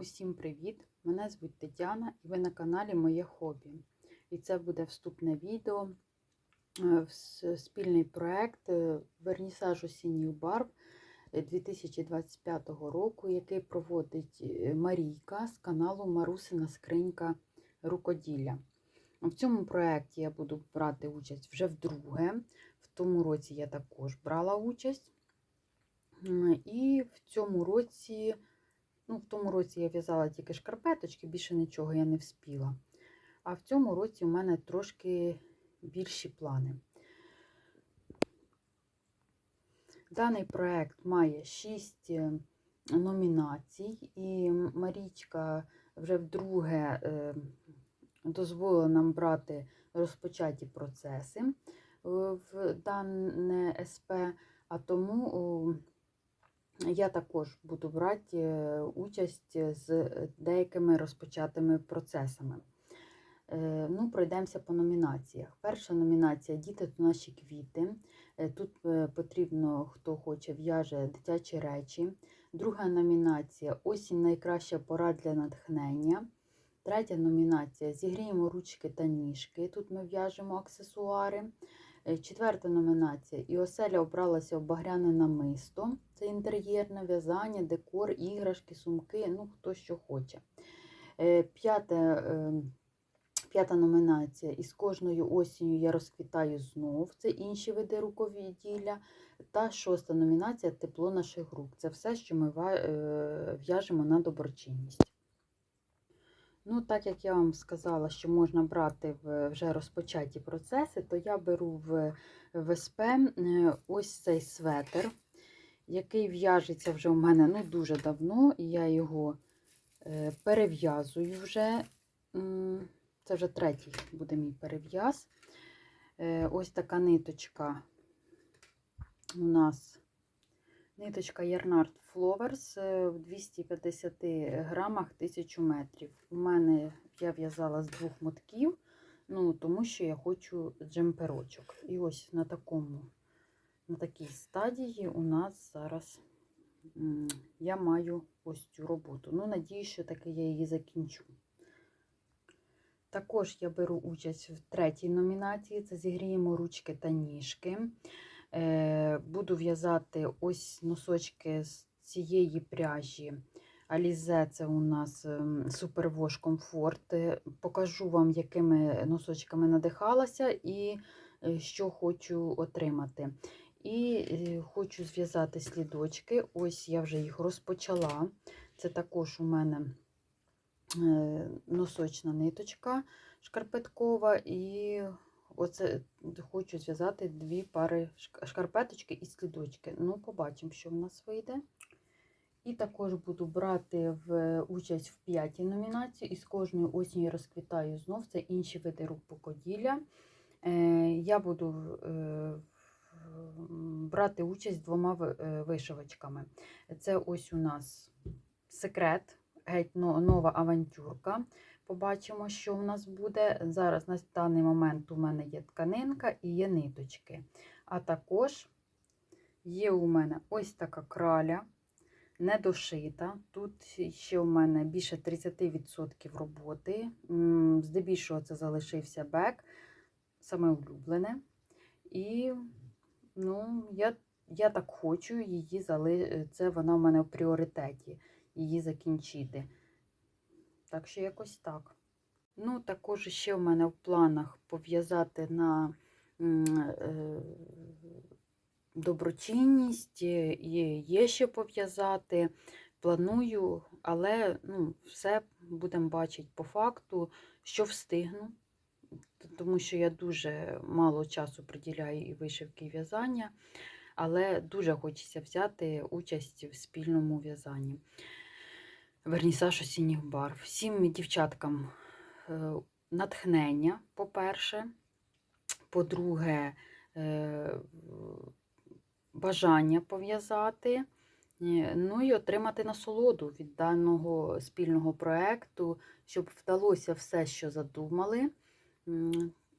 Усім привіт! Мене звуть Тетяна і ви на каналі Моє Хобі. І це буде вступне відео е, спільний проект е, Вернісаж осінніх барв е, 2025 року, який проводить е, Марійка з каналу Марусина Скринька Рукоділля. В цьому проєкті я буду брати участь вже вдруге. В тому році я також брала участь. І в цьому році. Ну, в тому році я в'язала тільки шкарпеточки, більше нічого я не вспіла. А в цьому році у мене трошки більші плани. Даний проект має 6 номінацій, і Марічка вже вдруге е, дозволила нам брати розпочаті процеси е, в дане СП, а тому я також буду брати е, участь з деякими розпочатими процесами. Е, Ну, пройдемося по номінаціях. Перша номінація Діти то наші квіти. Е, Тут е, потрібно, хто хоче, в'яже дитячі речі. Друга номінація Осінь найкраща пора для натхнення. Третя номінація Зігріємо ручки та ніжки. Тут ми в'яжемо аксесуари. Е, Четверта номінація І оселя обралася в багряне намисто. Це інтер'єрне в'язання, декор, іграшки, сумки, ну хто що хоче. Е, П'яте, е, п'ята номінація Із кожною осінню я розквітаю знов. Це інші види рукоділля. Та шоста номінація Тепло наших рук. Це все, що ми в'яжемо на доброчинність. Ну, так як я вам сказала, що можна брати в вже розпочаті процеси, то я беру в, в СП е, ось цей светр, який в'яжеться вже у мене ну, дуже давно, і я його е, перев'язую вже. Це вже третій буде мій перев'яз. Е, Ось така ниточка у нас Ниточка Ярнард Flowers е, в 250 грамах 1000 метрів. У мене я в'язала з двох мотків, ну, тому що я хочу джемперочок. І ось на такому, на такій стадії у нас зараз я маю ось цю роботу. Ну, надіюсь, що таки я її закінчу. Також я беру участь в третій номінації: це зігріємо ручки та ніжки. Е, Буду в'язати ось носочки з цієї пряжі. Alize це у нас ем, Superwash Comfort. Е, Покажу вам, якими носочками надихалася і е, що хочу отримати. І хочу зв'язати слідочки. Ось я вже їх розпочала. Це також у мене носочна ниточка шкарпеткова. І оце хочу зв'язати дві пари шкарпеточки і слідочки. Ну, побачимо, що в нас вийде. І також буду брати в участь в п'ятій номінації. І з кожною осінню розквітаю знов. Це інші види рукоділля. Е, Я буду е, брати участь двома е. Це ось у нас секрет, геть нова авантюрка. Побачимо, що в нас буде. Зараз на даний момент у мене є тканинка і є ниточки. А також є у мене ось така краля, недошита. Тут ще у мене більше 30% роботи. Здебільшого це залишився бек, саме улюблене. І ну, я, я так хочу її зали... Це вона в мене в пріоритеті, її закінчити. Так що якось так. Ну, також ще в мене в планах пов'язати на е, доброчинність, е, є ще пов'язати. Планую, але ну, все будемо бачити по факту, що встигну, тому що я дуже мало часу приділяю і вишивки, і в'язання, але дуже хочеться взяти участь в спільному в'язанні. Вернісаж осінніх барв. Всім дівчаткам е, натхнення, по-перше. По-друге, е, бажання пов'язати. Е, Ну і отримати насолоду від даного спільного проєкту, щоб вдалося все, що задумали.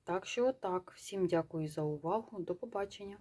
Так що так, всім дякую за увагу. До побачення.